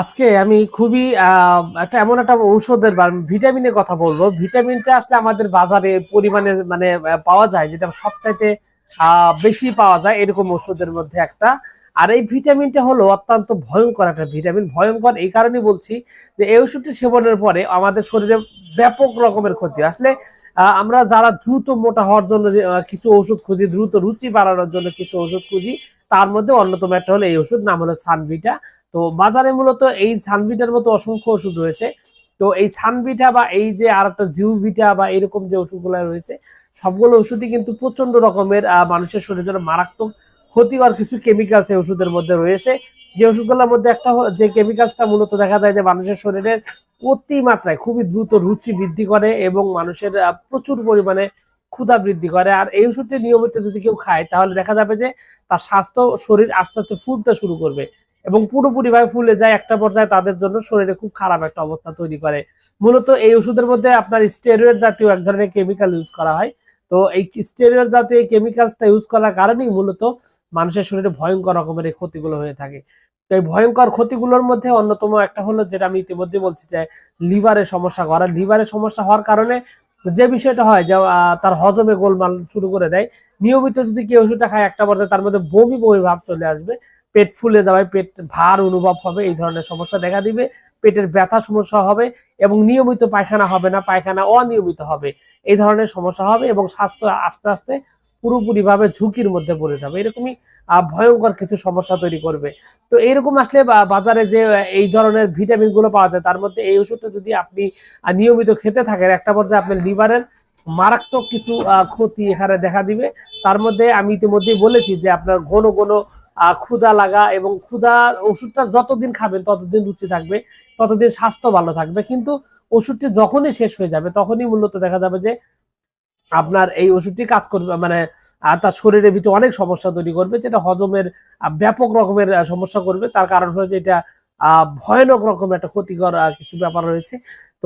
আজকে আমি খুবই একটা এমন একটা ঔষধের ভিটামিনের কথা বলব। ভিটামিনটা আসলে আমাদের বাজারে পরিমাণে মানে পাওয়া যায়, যেটা সবচাইতে বেশি পাওয়া যায় এরকম ওষুধের মধ্যে একটা। আর এই ভিটামিনটা হলো অত্যন্ত ভয়ঙ্কর একটা ভিটামিন। ভয়ঙ্কর এই কারণেই বলছি যে, এই ওষুধটি সেবনের পরে আমাদের শরীরে ব্যাপক রকমের ক্ষতি আসলে আমরা যারা দ্রুত মোটা হওয়ার জন্য কিছু ওষুধ খুঁজি, দ্রুত রুচি বাড়ানোর জন্য কিছু ওষুধ খুঁজি, তার মধ্যে অন্যতম একটা হলো এই ওষুধ নাম হলো সানভিটা। তো বাজারে মূলত এই সানভিটার মতো অসংখ্য ওষুধ রয়েছে। তো এই সানভিটা বা এই যে আর একটা জিউভিটা বা এরকম যে ওষুধগুলো রয়েছে, সবগুলো ওষুধই কিন্তু প্রচণ্ড রকমের মানুষের শরীরের জন্য মারাত্মক ক্ষতিকর কিছু কেমিক্যালস এই ওষুধের মধ্যে রয়েছে। যে ওষুধগুলোর মধ্যে একটা যে কেমিক্যালসটা মূলত দেখা যায় যে মানুষের শরীরের অতি মাত্রায় খুবই দ্রুত রুচি বৃদ্ধি করে এবং মানুষের প্রচুর পরিমাণে ক্ষুধা বৃদ্ধি করে। আর এই ওষুধটি নিয়মিত যদি কেউ খায়, তাহলে দেখা যাবে যে তার স্বাস্থ্য, শরীর আস্তে আস্তে ফুলতে শুরু করবে। এবং পুরোপুরি ভাবে ফুলে যায় একটা পর্যায়ে তাদের জন্য শরীরে খুব খারাপ একটা অবস্থা তৈরি করে। মূলত এই ওষুধের মধ্যে আপনার স্টেরয়েড জাতীয় এক ধরনের কেমিক্যাল ইউজ করা হয়। তো এই স্টেরয়েড জাতীয় এই কেমিক্যালসটা ইউজ করার কারণেই মূলত মানুষের শরীরে ভয়ঙ্কর রকমের ক্ষতিগুলো হয়ে থাকে। তো এই ভয়ঙ্কর ক্ষতিগুলোর মধ্যে অন্যতম একটা হলো যেটা আমি ইতিমধ্যে বলছি যে লিভারের সমস্যা করা। লিভারের সমস্যা হওয়ার কারণে যে বিষয়টা হয় যে তার হজমে গোলমাল শুরু করে দেয়। নিয়মিত যদি কেউ ওষুধটা খায় একটা পর্যায়ে তার মধ্যে বমি বমি ভাব চলে আসবে। পেট ফুলে যাওয়ায় পেট ভার অনুভব হবে, এই ধরনের সমস্যা দেখা দিবে। পেটের ব্যথা সমস্যা হবে এবং নিয়মিত পায়খানা হবে না, পায়খানা অনিয়মিত হবে। এই ধরনের সমস্যা হবে এবং স্বাস্থ্য আস্তে আস্তে পুরোপুরি ভাবে ঝুঁকির মধ্যে পড়ে যাবে। এরকমই ভয়ঙ্কর কিছু সমস্যা তৈরি করবে। তো এরকম আসলে বাজারে যে এই ধরনের ভিটামিনগুলো পাওয়া যায়, তার মধ্যে এই ওষুধটা যদি আপনি নিয়মিত খেতে থাকেন, একটা পর্যায়ে আপনার লিভারের মারাত্মক কিছু ক্ষতি এখানে দেখা দিবে। তার মধ্যে আমি ইতিমধ্যেই বলেছি যে, আপনার ঘন ঘন ক্ষুধা লাগা এবং ক্ষুধা ওষুধটা যতদিন খাবেন ততদিন রুচি থাকবে, ততদিন স্বাস্থ্য ভালো থাকবে। কিন্তু ওষুধটি যখনই শেষ হয়ে যাবে, তখনই মূলত দেখা যাবে যে আপনার এই ওষুধটি কাজ করবে মানে তার শরীরের ভিতরে অনেক সমস্যা তৈরি করবে, যেটা হজমের ব্যাপক রকমের সমস্যা করবে। তার কারণ হচ্ছে এটা ভয়ানক রকমের একটা ক্ষতিকর কিছু ব্যাপার রয়েছে।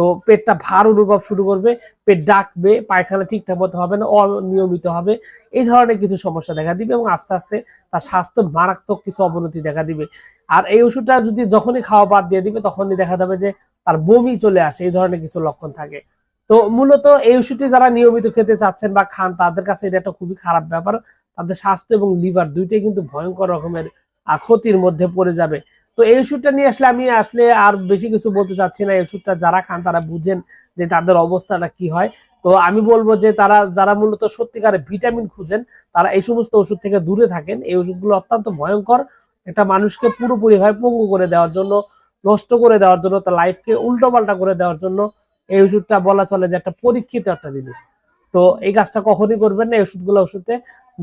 তো পেটটা ভার অনুভব শুরু করবে, পেট ডাকবে, পায়খানা ঠিকঠাক মতো হবে না, অনিয়মিত হবে, এই ধরনের কিছু সমস্যা দেখা দিবে এবং আস্তে আস্তে তার স্বাস্থ্য মারাত্মক কিছু অবনতি দেখা দিবে। আর এই ওষুধটা যদি যখনই খাওয়া বাদ দিয়ে দিবে, তখনই দেখা যাবে যে তার বমি চলে আসে, এই ধরনের কিছু লক্ষণ থাকে। তো মূলত এই ওষুধটি যারা নিয়মিত খেতে চাচ্ছেন বা খান, তাদের কাছে এটা একটা খুবই খারাপ ব্যাপার। তাদের স্বাস্থ্য এবং লিভার দুইটাই কিন্তু ভয়ঙ্কর রকমের ক্ষতির মধ্যে পড়ে যাবে। তো এই ওষুধটা নিয়ে আসলে আমি আসলে আর বেশি কিছু বলতে চাচ্ছি না। এই ওষুধটা যারা খান তারা বুঝেন যে তাদের অবস্থাটা কি হয়। তো আমি বলব যে তারা, যারা মূলত সত্যিকারে ভিটামিন খুঁজেন, তারা এই সমস্ত ওষুধ থেকে দূরে থাকেন। এই ওষুধগুলো অত্যন্ত ভয়ঙ্কর। একটা মানুষকে পুরোপুরি ভাবে পঙ্গু করে দেওয়ার জন্য, নষ্ট করে দেওয়ার জন্য, তার লাইফকে উল্টোপাল্টা করে দেওয়ার জন্য এই ওষুধটা বলা চলে যে একটা পরীক্ষিত একটা জিনিস। তো এই কাজটা কখনই করবেন না। এই ওষুধগুলো ওষুধে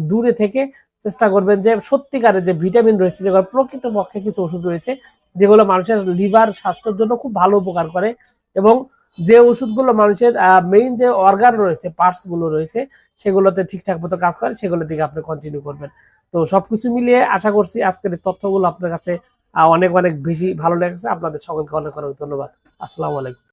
দূরে থেকে চেষ্টা করবেন যে সত্যিকারের যে ভিটামিন রয়েছে, যেগুলো প্রকৃত পক্ষে কিছু ওষুধ রয়েছে, যেগুলো মানুষের লিভার স্বাস্থ্যের জন্য খুব ভালো উপকার করে এবং যে ওষুধগুলো মানুষের মেইন যে অর্গান রয়েছে পার্টসগুলো রয়েছে, সেগুলোতে ঠিকঠাক মতো কাজ করে সেগুলোর দিকে আপনি কন্টিনিউ করবেন। তো সবকিছু মিলিয়ে আশা করছি আজকের এই তথ্যগুলো আপনার কাছে অনেক অনেক বেশি ভালো লেগেছে। আপনাদের সকলকে অনেক অনেক ধন্যবাদ। আসসালামু আলাইকুম।